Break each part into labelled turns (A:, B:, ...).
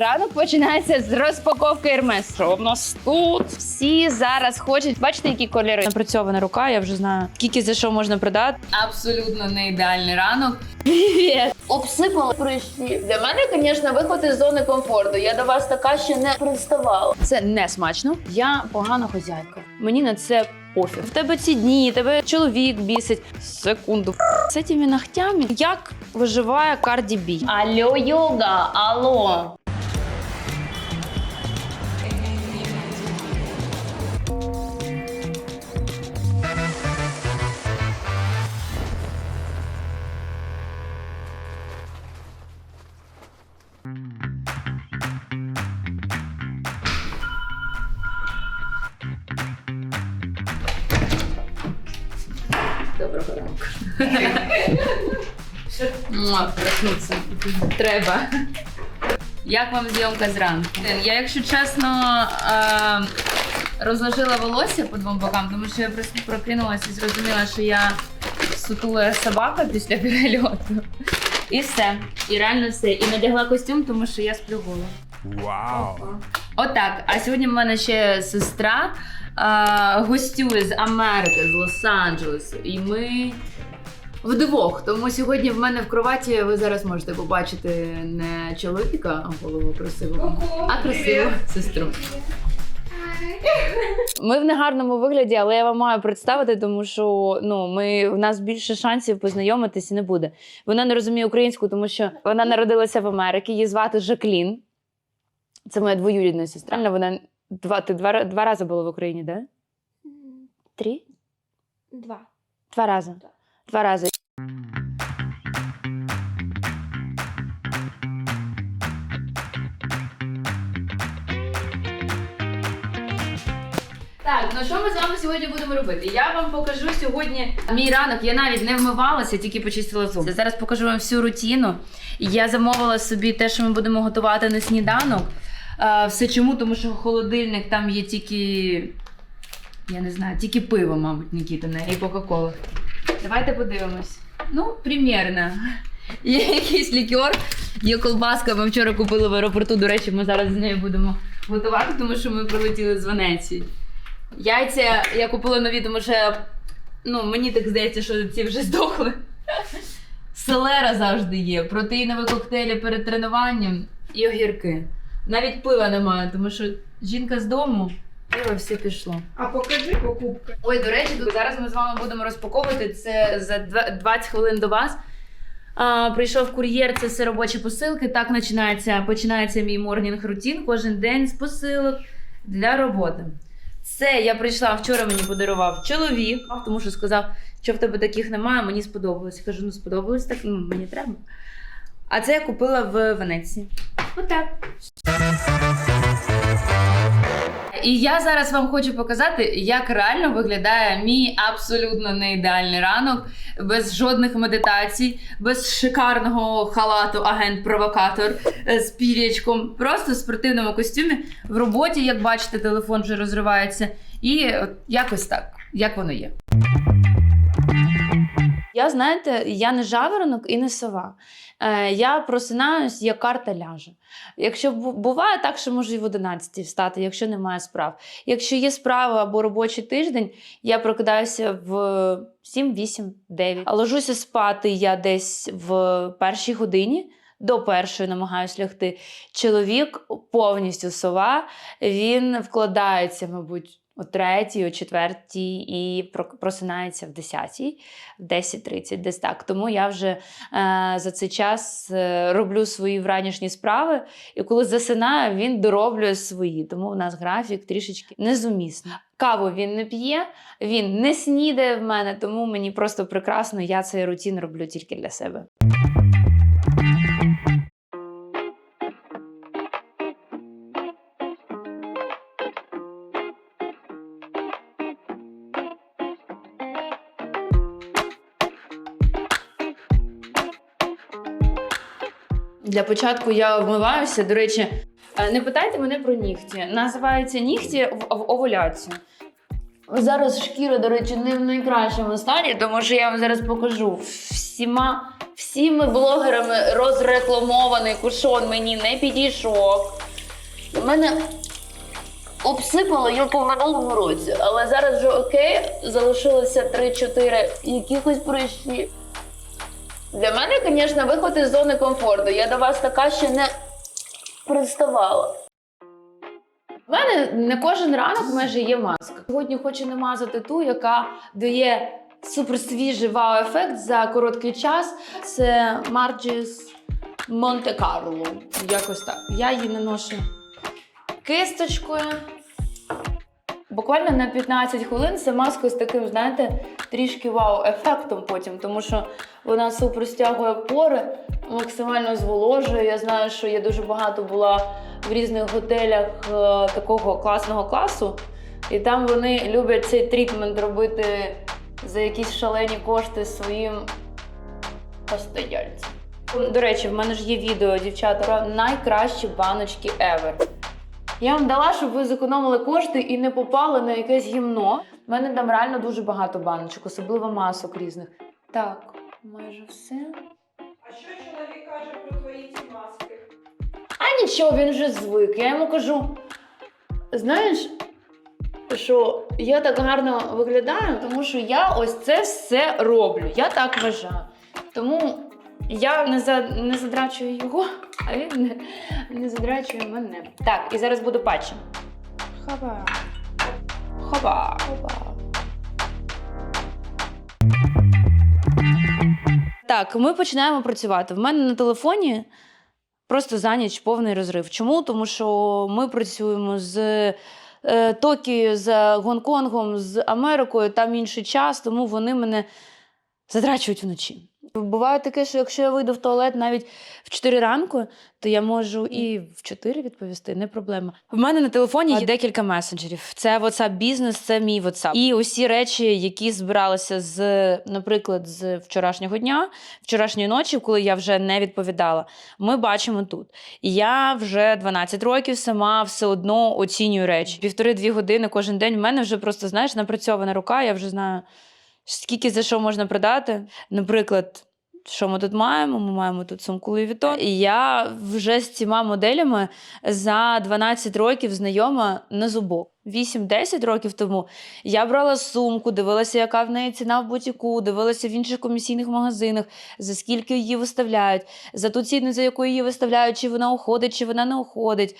A: Ранок починається з розпаковки Hermes. Що в нас тут? Всі зараз хочуть. Бачите, які кольори? Напрацьована рука, я вже знаю. Скільки за що можна продати.
B: Абсолютно не ідеальний ранок.
A: Привіт!
C: Обсипала прищі. Для мене, звісно, виход із зони комфорту. Я до вас така ще не приставала.
A: Це не смачно. Я погана хозяйка. Мені на це пофіг. В тебе ці дні, тебе чоловік бісить. Секунду. З цими ногтями. Як виживає Карді Бі?
C: Алло, йога, алло.
B: Доброго ранку. Проснуться. Треба. Як вам зйомка зранку? Я, якщо чесно, е, розложила волосся по двом бокам, тому що я просто прокинулася і зрозуміла, що я сутула собака після перельоту. І все. І реально все. І надягла костюм, тому що я сплю гола.
D: Вау!
B: Отак. А сьогодні в мене ще сестра а, гостює з Америки, з Лос-Анджелесу. І ми вдвох. Тому сьогодні в мене в кроваті ви зараз можете побачити не чоловіка, а голову красивого, а красиву сестру.
A: Ми в негарному вигляді, але я вам маю представити, тому що ну ми в нас більше шансів познайомитися не буде. Вона не розуміє українську, тому що вона народилася в Америці. Її звати Жаклін. Це моя двоюрідна сестра. Вона два ти два, два рази була в Україні, де? Три?
C: Два.
A: Два рази. Два рази.
B: Так, ну що ми з вами сьогодні будемо робити? Я вам покажу сьогодні мій ранок. Я навіть не вмивалася, тільки почистила зуби. Зараз покажу вам всю рутину. Я замовила собі те, що ми будемо готувати на сніданок. А, все чому? Тому що холодильник там є тільки. Я не знаю, тільки пиво, мабуть, Нікітине і Кока-Кола. Давайте подивимось. Ну, примірно. Є якийсь лікер, є колбаска. Ми вчора купили в аеропорту. До речі, ми зараз з нею будемо готувати, тому що ми прилетіли з Венеції. Яйця я купила нові, тому що ну, мені так здається, що ці вже здохли. Селера завжди є, протеїнові коктейлі перед тренуванням і огірки. Навіть пива немає, тому що жінка з дому, пиво все пішло.
E: А покажи покупки.
B: Ой, до речі, тут зараз ми з вами будемо розпаковувати це за 20 хвилин до вас. А, прийшов кур'єр, це все робочі посилки. Так починається, починається мій морнінг рутін кожен день з посилок для роботи. Це я прийшла вчора, мені подарував чоловік, тому що сказав, що в тебе таких немає, мені сподобалось. Я кажу, ну сподобалось так, ну мені треба. А це я купила в Венеції. Отак. І я зараз вам хочу показати, як реально виглядає мій абсолютно не ідеальний ранок, без жодних медитацій, без шикарного халату агент-провокатор е, з пірячком, просто в спортивному костюмі. В роботі, як бачите, телефон вже розривається. І от якось так, як воно є.
A: Я знаєте, я не жаворонок і не сова. Е, я просинаюсь, як карта ляже. Якщо буває так, що можу і в 11 встати, якщо немає справ. Якщо є справа або робочий тиждень, я прокидаюся в 7, 8, 9. А ложуся спати я десь в першій годині. До першої намагаюсь лягти. Чоловік повністю сова. Він вкладається, мабуть, о третій, о четвертій і про- просинається в десятій, в 10.30, десь так. Тому я вже е, за цей час е, роблю свої вранішні справи, і коли засинаю, він дороблює свої. Тому у нас графік трішечки незумісний. Каву він не п'є, він не снідає в мене, тому мені просто прекрасно. Я цей рутин роблю тільки для себе. Для початку я вмиваюся. До речі, е, не питайте мене про нігті. Називаються нігті в, в овуляцію. Зараз шкіра, до речі, не в найкращому стані, тому що я вам зараз покажу всіма
C: всіми блогерами розрекламований кушон мені не підійшов. Мене обсипало як у минулому році, але зараз вже окей, залишилося 3-4 якихось прищі. Для мене, звісно, виход із зони комфорту. Я до вас така ще не приставала.
B: У мене не кожен ранок майже є маска. Сьогодні хочу намазати ту, яка дає суперсвіжий вау-ефект за короткий час. Це Monte Carlo. Якось так. Я її наношу кисточкою. Буквально на 15 хвилин це маска з таким, знаєте, трішки вау-ефектом потім, тому що вона супер стягує пори, максимально зволожує. Я знаю, що я дуже багато була в різних готелях е, такого класного класу, і там вони люблять цей трітмент робити за якісь шалені кошти своїм постояльцям. До речі, в мене ж є відео, дівчата, про найкращі баночки ever. Я вам дала, щоб ви зекономили кошти і не попали на якесь гімно. У мене там реально дуже багато баночок, особливо масок різних. Так, майже все.
E: А що чоловік каже про твої ці маски?
B: А нічого, він вже звик. Я йому кажу: знаєш, що я так гарно виглядаю, тому що я ось це все роблю. Я так вважаю. Тому я не, за, не задрачую його, а він не, не задрачує мене. Так, і зараз буду патчем. Хаба. Хаба. Хаба. Так, ми починаємо працювати. В мене на телефоні просто за ніч повний розрив. Чому? Тому що ми працюємо з е, Токіо, з Гонконгом, з Америкою, там інший час, тому вони мене задрачують вночі. Буває таке, що якщо я вийду в туалет навіть в 4 ранку, то я можу і в 4 відповісти, не проблема. В мене на телефоні є декілька месенджерів. Це WhatsApp бізнес, це мій WhatsApp. І усі речі, які збиралися з, наприклад, з вчорашнього дня, вчорашньої ночі, коли я вже не відповідала, ми бачимо тут. І я вже 12 років сама все одно оцінюю речі. Півтори-дві години кожен день. В мене вже просто знаєш напрацьована рука. Я вже знаю, скільки за що можна продати. Наприклад. Що ми тут маємо? Ми маємо тут сумку Louis Vuitton. І я вже з цими моделями за 12 років знайома на зубок. 8-10 років тому я брала сумку, дивилася, яка в неї ціна в бутіку, дивилася в інших комісійних магазинах, за скільки її виставляють, за ту ціну, за яку її виставляють, чи вона уходить, чи вона не уходить.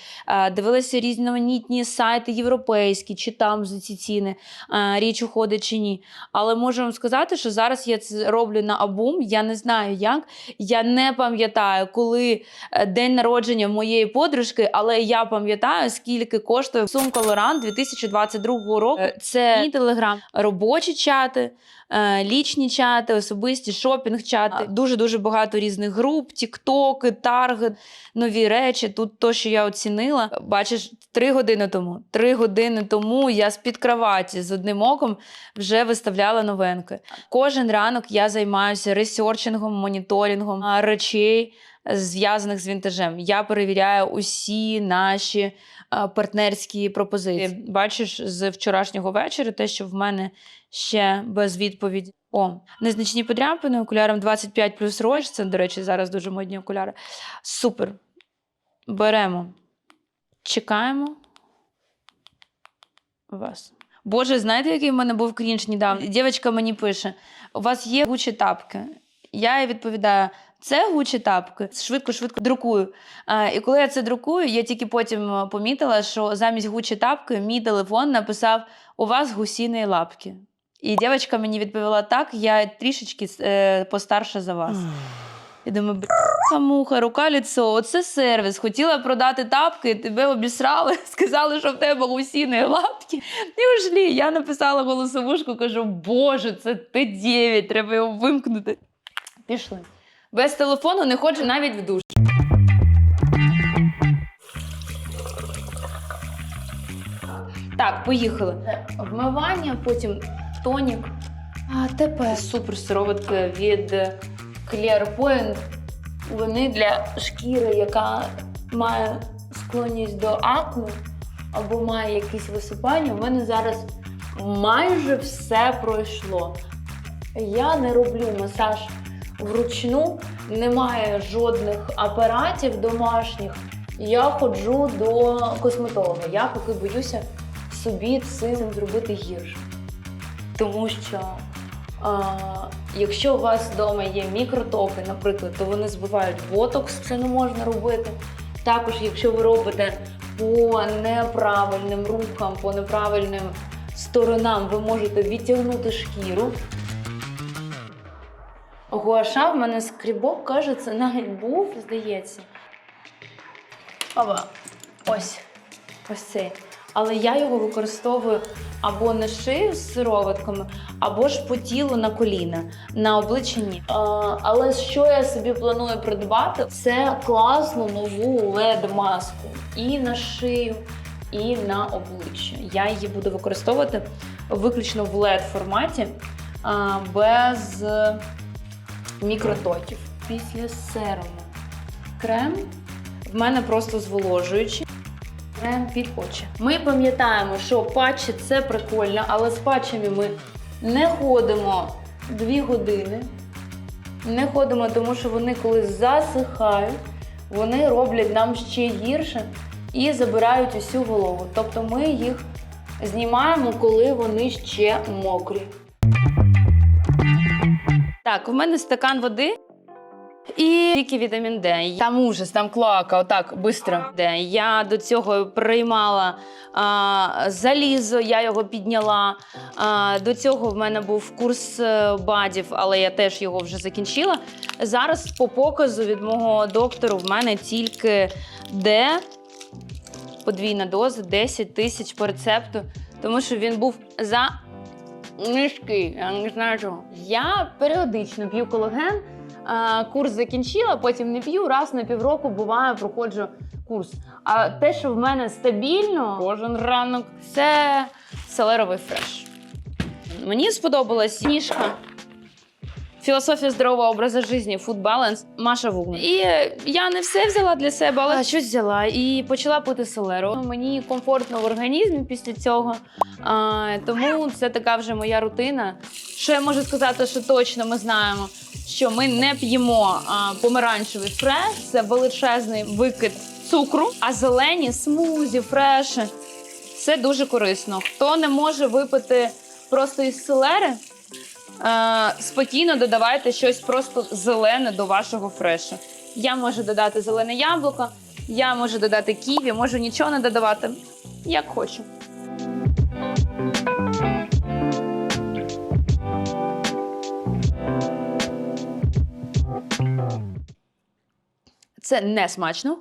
B: Дивилася різноманітні сайти європейські, чи там за ці ціни річ уходить чи ні. Але можу вам сказати, що зараз я це роблю на абум. Я не знаю як. Я не пам'ятаю, коли е, день народження моєї подружки, але я пам'ятаю, скільки коштує сумка Лоран 2022 року. Е, Це мій телеграм, робочі чати. е, Лічні чати, особисті шопінг-чати, дуже дуже багато різних груп, тіктоки, таргет, нові речі. Тут то, що я оцінила. Бачиш, три години тому. Три години тому я з-під кроваті з одним оком вже виставляла новинки. Кожен ранок я займаюся ресерчингом, моніторингом речей, е, зв'язаних з вінтажем. Я перевіряю усі наші партнерські пропозиції. Бачиш, з вчорашнього вечора, те, що в мене ще без відповіді. О, незначні подряпини, окулярам 25 плюс роч. Це, до речі, зараз дуже модні окуляри. Супер. Беремо. Чекаємо вас. Боже, знаєте, який в мене був крінж недавно? Дівчинка мені пише: у вас є гучі тапки. Я їй відповідаю: це гучі тапки. Швидко-швидко друкую. А, і коли я це друкую, я тільки потім е, помітила, що замість гучі тапки мій телефон написав: У вас гусіні лапки. І дівчинка мені відповіла: так, я трішечки е, постарша за вас. Я думаю, бля, муха, рука ліцо, оце сервіс. Хотіла продати тапки, тебе обісрали, сказали, що в тебе гусіні лапки. І ушлі. Я написала голосовушку, кажу, боже, це Т9, треба його вимкнути. Пішли. Без телефону не ходжу навіть в душ. Так, поїхали. Вмивання, потім тонік. А тепер супер сироватка від Clear Point. Вони для шкіри, яка має склонність до акне або має якісь висипання. У мене зараз майже все пройшло. Я не роблю масаж вручну, немає жодних апаратів домашніх. Я ходжу до косметолога. Я поки боюся собі цим зробити гірше. Тому що а, якщо у вас вдома є мікротоки, наприклад, то вони збивають ботокс, це не можна робити. Також, якщо ви робите по неправильним рухам, по неправильним сторонам, ви можете відтягнути шкіру. Гуаша в мене скрібок, каже, це навіть був, здається. Опа. Ось. Ось цей. Але я його використовую або на шию з сироватками, або ж по тілу на коліна, на обличчя ні. А, але що я собі планую придбати? Це класну нову LED-маску і на шию, і на обличчя. Я її буду використовувати виключно в LED форматі, без мікротоків. Після серуму крем в мене просто зволожуючий. Крем під очі. Ми пам'ятаємо, що патчі це прикольно, але з патчами ми не ходимо 2 години. Не ходимо, тому що вони коли засихають, вони роблять нам ще гірше і забирають усю вологу. Тобто ми їх знімаємо, коли вони ще мокрі. Так, у мене стакан води. І тільки вітамін Д. Там ужас, там клоака, отак, швидко. Я до цього приймала а, залізо, я його підняла. А, до цього в мене був курс е, бадів, але я теж його вже закінчила. Зараз по показу від мого доктору в мене тільки Д, подвійна доза, 10 тисяч по рецепту, тому що він був за низький. Я не знаю чого. Я періодично п'ю колаген. Курс закінчила, потім не п'ю. Раз на півроку буває, проходжу курс. А те, що в мене стабільно кожен ранок, це селеровий фреш. Мені сподобалась ніжка. Філософія здорового образу життя, Food Balance, Маша Вугман. І е, я не все взяла для себе, але щось взяла і почала пити селеру. Мені комфортно в організмі після цього. А, тому це така вже моя рутина. Що я можу сказати, що точно ми знаємо, що ми не п'ємо а, помаранчевий фреш, це величезний викид цукру, а зелені смузі, фреші це дуже корисно. Хто не може випити просто із селери, спокійно додавайте щось просто зелене до вашого фрешу. Я можу додати зелене яблуко, я можу додати ківі, можу нічого не додавати, як хочу. Це не смачно.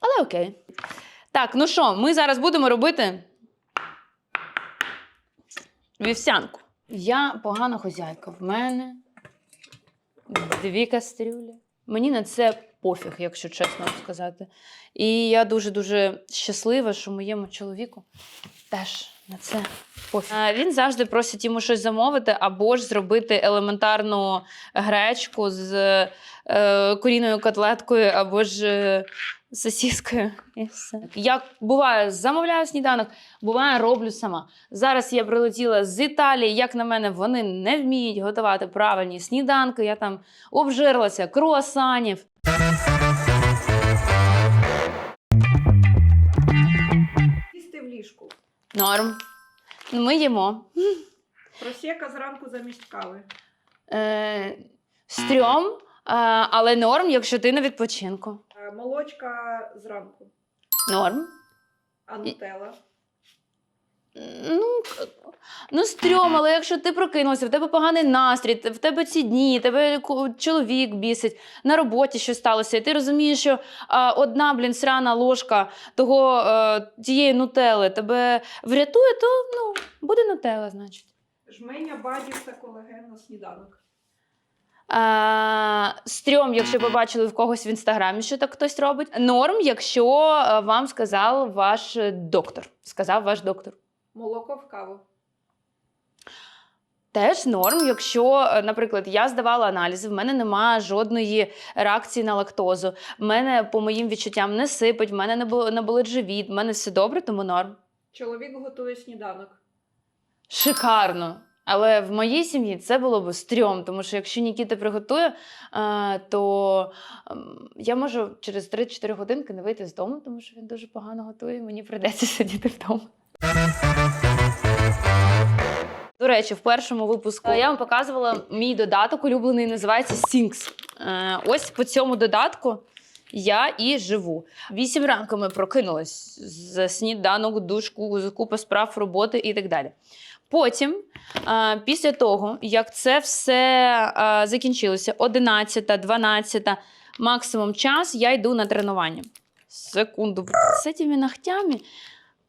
B: Але окей. Так, ну що, ми зараз будемо робити вівсянку. Я погана хозяйка. В мене дві кастрюлі. Мені на це пофіг, якщо чесно сказати. І я дуже-дуже щаслива, що моєму чоловіку теж на це пофіг. Е, Він завжди просить йому щось замовити або ж зробити елементарну гречку з е, корінною котлеткою, або ж сосіскою. І все. Я буває, замовляю сніданок, буває, роблю сама. Зараз я прилетіла з Італії. Як на мене, вони не вміють готувати правильні сніданки. Я там обжерлася круасанів.
E: Їсти в ліжку.
B: Норм. Ми їмо.
E: Просека зранку замість кави.
B: Е, стрьом, е, але норм, якщо ти на відпочинку.
E: Молочка зранку.
B: Норм.
E: А нутелла.
B: Ну, ну стрьом, але якщо ти прокинувся, в тебе поганий настрій, в тебе ці дні, тебе чоловік бісить, на роботі щось сталося, і ти розумієш, що а, одна, блін, срана ложка того, е, тієї нутели тебе врятує, то ну, буде нутела, значить.
E: Жменя бадів та колаген на сніданок.
B: Стрьом, якщо побачили в когось в інстаграмі, що так хтось робить. Норм, якщо е, вам сказав ваш доктор. Сказав ваш доктор.
E: Молоко в каву.
B: Теж норм, якщо, е, наприклад, я здавала аналізи, в мене немає жодної реакції на лактозу. В мене, по моїм відчуттям, не сипить, в мене не болить живіт, в мене все добре, тому норм.
E: Чоловік готує сніданок.
B: Шикарно. Але в моїй сім'ї це було б стрьом, тому що якщо Нікіта приготує, е, то ем, я можу через 3-4 годинки не вийти з дому, тому що він дуже погано готує, і мені прийдеться сидіти вдома. До речі, в першому випуску я вам показувала мій додаток улюблений, називається Sinks. Е, ось по цьому додатку я і живу. Вісім ранку ми прокинулись з сніданок, душ, ку- купа справ, роботи і так далі. Потім, е, після того, як це все е, закінчилося, 11, 12, максимум час, я йду на тренування. Секунду. З цими ногтями,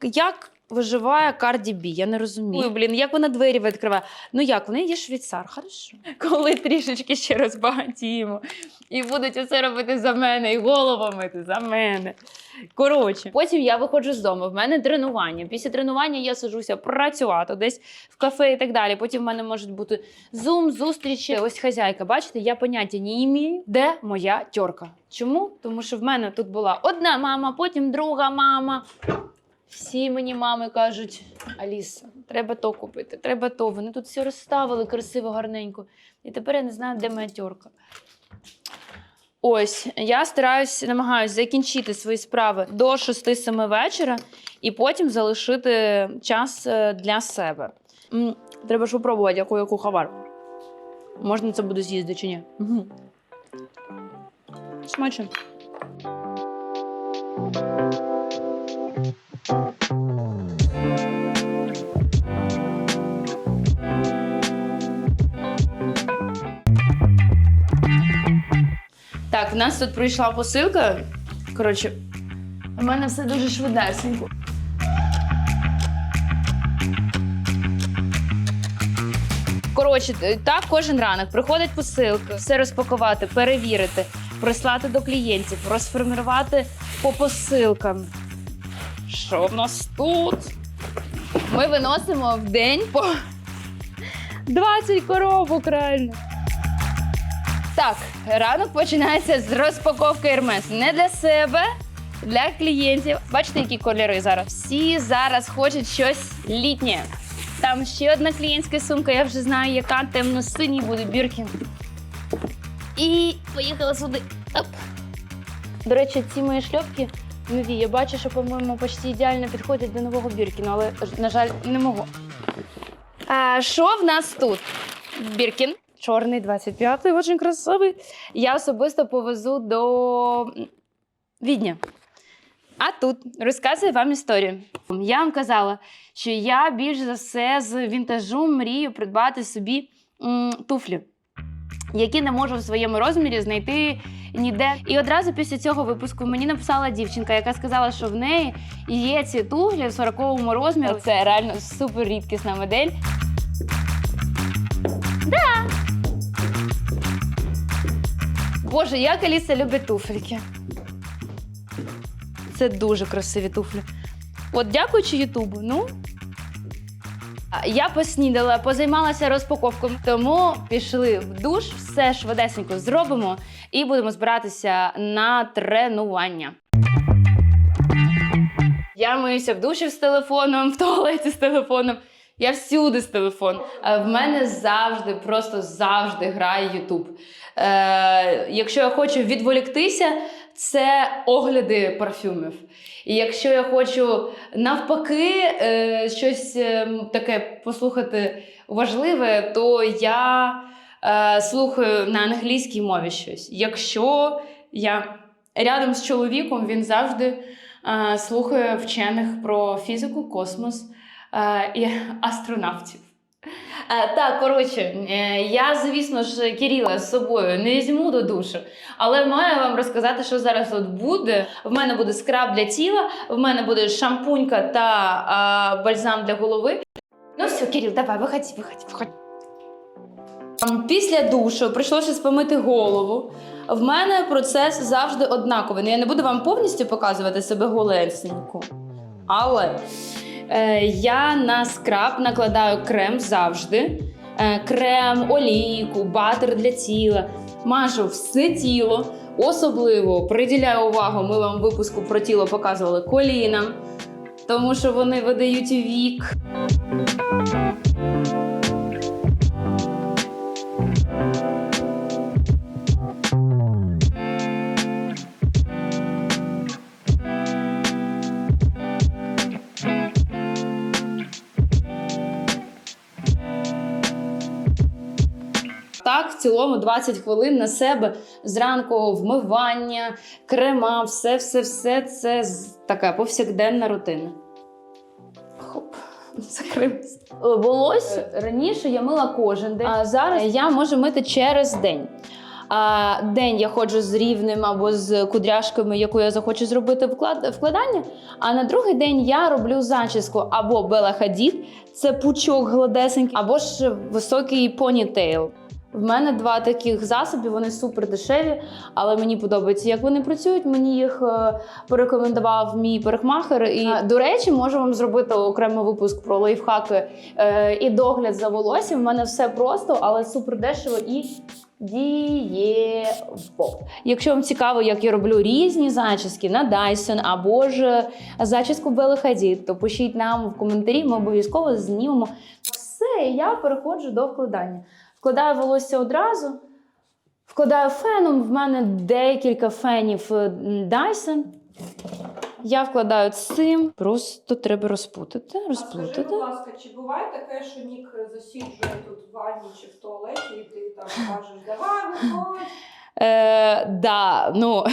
B: як виживає Карді Бі, я не розумію. Ой, блін, як вона двері відкриває. Ну як, в неї є швейцар, хорошо. Коли трішечки ще розбагатіємо і будуть усе робити за мене, і голову мити за мене. Коротше, потім я виходжу з дому. В мене тренування. Після тренування я сажуся працювати десь в кафе і так далі. Потім в мене можуть бути зум, зустрічі. Ось хазяйка. Бачите, я поняття не імію, де моя тьорка. Чому? Тому що в мене тут була одна мама, потім друга мама. Всі мені мами кажуть: Аліса, треба то купити, треба то. Вони тут все розставили красиво, гарненько. І тепер я не знаю, де моя тьорка. Ось, я стараюсь, намагаюся закінчити свої справи до 6-7 вечора і потім залишити час е, для себе. М, Треба ж попробувати, яку яку хавар. Можна це буде з'їсти чи ні? Угу. Смачно. Так, в нас тут прийшла посилка. Коротше, у мене все дуже швидесенько. Коротше, так кожен ранок приходить посилка, все розпакувати, перевірити, прислати до клієнтів, розформувати по посилкам. Що в нас тут? Ми виносимо в день по 20 коробок реально. Так, ранок починається з розпаковки Hermes. Не для себе, для клієнтів. Бачите, які кольори зараз? Всі зараз хочуть щось літнє. Там ще одна клієнтська сумка, я вже знаю, яка темно-синій буде біркін. І поїхала сюди. Оп. До речі, ці мої шльопки нові. Я бачу, що, по-моєму, почти ідеально підходять до нового біркіну, але, на жаль, не можу. А що в нас тут? Біркін. Чорний 25-й, дуже красивий. Я особисто повезу до Відня. А тут розказую вам історію. Я вам казала, що я більш за все з вінтажу мрію придбати собі м, туфлі, які не можу в своєму розмірі знайти ніде. І одразу після цього випуску мені написала дівчинка, яка сказала, що в неї є ці туфлі в 40-му розмірі. Це реально супер рідкісна модель. Боже, як Аліса любить туфельки. Це дуже красиві туфлі. От дякуючи Ютубу, ну. Я поснідала, позаймалася розпаковкою, тому пішли в душ, все швидесенько зробимо і будемо збиратися на тренування. Я миюся в душі з телефоном, в туалеті з телефоном. Я всюди з телефоном. Е, В мене завжди, просто завжди грає Ютуб. Е, якщо я хочу відволіктися, це огляди парфюмів. І якщо я хочу навпаки е, щось е, таке послухати важливе, то я е, слухаю на англійській мові щось. Якщо я рядом з чоловіком, він завжди слухає вчених про фізику, космос і астронавтів. Е, так, коротше, е, я, звісно ж, Кирила з собою не візьму до душу, але маю вам розказати, що зараз от буде. В мене буде скраб для тіла, в мене буде шампунька та е, бальзам для голови. Ну все, Кирил, давай, виходь, виходь, виходь. Ем, Після душу прийшлося спомити голову. В мене процес завжди однаковий. Ну, я не буду вам повністю показувати себе голесеньку. Але я на скраб накладаю крем завжди. Е, крем, олійку, батер для тіла. Мажу все тіло. Особливо приділяю увагу, ми вам випуску про тіло показували колінам, тому що вони видають вік. Цілому 20 хвилин на себе зранку вмивання, крема, все, все, все це така повсякденна рутина. Хоп, закрився. Волосся раніше я мила кожен день, а зараз я можу мити через день. А, день я ходжу з рівнем або з кудряшками, яку я захочу зробити вкладання. А на другий день я роблю зачіску або Бела Хадід, це пучок гладесенький, або ж високий понітейл. В мене два таких засоби, вони супер дешеві, але мені подобається, як вони працюють. Мені їх е, порекомендував мій парикмахер. І до речі, можу вам зробити окремий випуск про лайфхаки е, і догляд за волоссям. У мене все просто, але супер дешево і дієво. Якщо вам цікаво, як я роблю різні зачіски на Dyson або ж зачіску Белли Хадід, то пишіть нам в коментарі, ми обов'язково знімемо все. Я переходжу до вкладання. Вкладаю волосся одразу. Вкладаю феном. В мене декілька фенів е, Dyson. Я вкладаю цим. Просто треба розпутати,
E: А
B: розплутати.
E: скажи, будь ласка, чи буває таке, що Нік засіджує тут в ванні чи в туалеті, і ти там кажеш, давай, виходь.
B: Е, да, ну.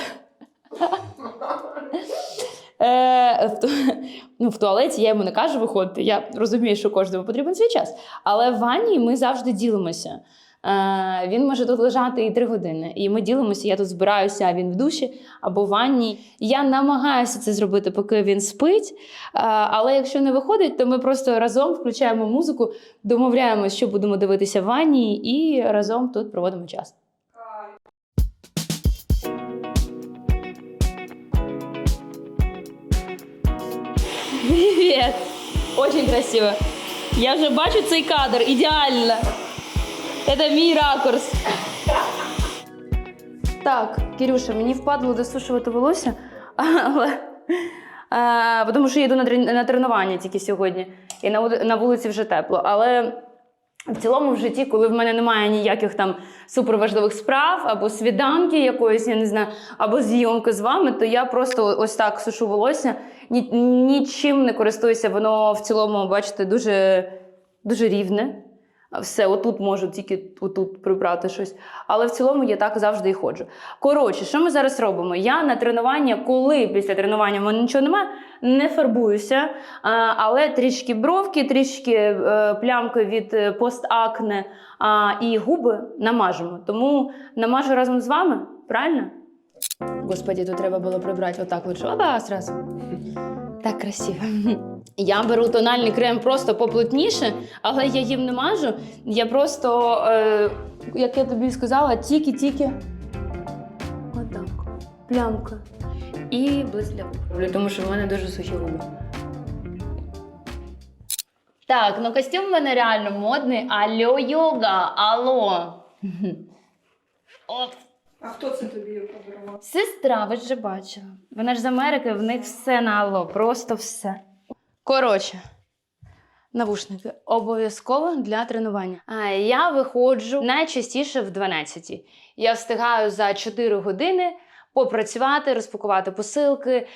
B: Е, в, ну, в туалеті я йому не кажу виходити. Я розумію, що кожному потрібен свій час. Але в ванні ми завжди ділимося. Е, він може тут лежати і три години. І ми ділимося. Я тут збираюся, а він в душі або в ванні. Я намагаюся це зробити, поки він спить. Е, але якщо не виходить, то ми просто разом включаємо музику, домовляємося, що будемо дивитися в ванні, і разом тут проводимо час. Очень красиво. Я вже бачу цей кадр ідеально. Це мій ракурс. Так, Кирюша, мені впадло досушувати волосся, але а, тому що я йду на, тренування тільки сьогодні, і на вулиці вже тепло. Але в цілому в житті, коли в мене немає ніяких там суперважливих справ, або свіданки якоїсь, я не знаю, або зйомки з вами, то я просто ось так сушу волосся, ні, нічим не користуюся. Воно в цілому, бачите, дуже, дуже рівне. Все, отут можу тільки отут прибрати щось. Але в цілому я так завжди і ходжу. Коротше, що ми зараз робимо? Я на тренування, коли після тренування в мене нічого немає, не фарбуюся, але трішки бровки, трішки е, плямки від е, постакне і губи намажемо. Тому намажу разом з вами, правильно? Господі, тут треба було прибрати отак лише. Оба, зразу. Так красиво. Я беру тональний крем просто поплотніше, але я їм не мажу. Я просто, е, як я тобі сказала, тільки-тільки. Отак. Плямка. І близь. Роблю, Тому що в мене дуже сухі губи. Так, ну костюм в мене реально модний. Алло, йога, алло. От.
E: А хто це тобі подарував?
B: Сестра, ви ж вже бачила. Вона ж з Америки, в них все на алло, просто все. Коротше, навушники обов'язково для тренування. А я виходжу найчастіше в 12. Я встигаю за 4 години попрацювати, розпакувати посилки,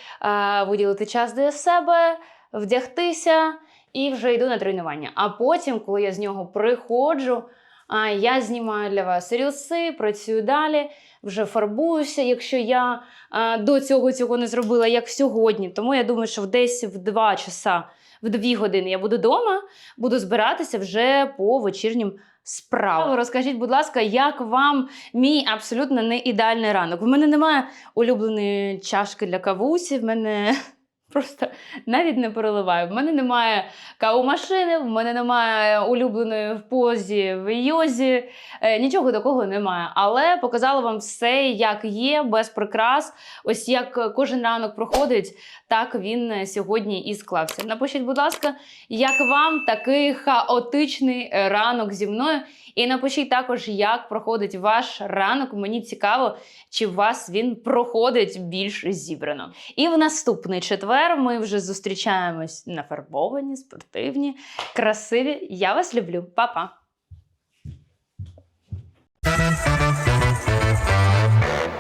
B: виділити час для себе, вдягтися і вже йду на тренування. А потім, коли я з нього приходжу, а, я знімаю для вас рілси, працюю далі вже фарбуюся, якщо я а, до цього цього не зробила, як сьогодні. Тому я думаю, що десь в 2 часа, в 2 години я буду вдома, буду збиратися вже по вечірнім справам. Розкажіть, будь ласка, як вам мій абсолютно не ідеальний ранок? В мене немає улюбленої чашки для кавусі, в мене. Просто навіть не переливаю. В мене немає кавомашини, в мене немає улюбленої в позі в йозі. Е, нічого такого немає. Але показала вам все, як є, без прикрас. Ось як кожен ранок проходить, так він е, сьогодні і склався. Напишіть, будь ласка, як вам такий хаотичний е, ранок зі мною. І напишіть також, як проходить ваш ранок. Мені цікаво, чи у вас він проходить більш зібрано. І в наступний четвер ми вже зустрічаємось нафарбовані, спортивні, красиві. Я вас люблю, Па-па!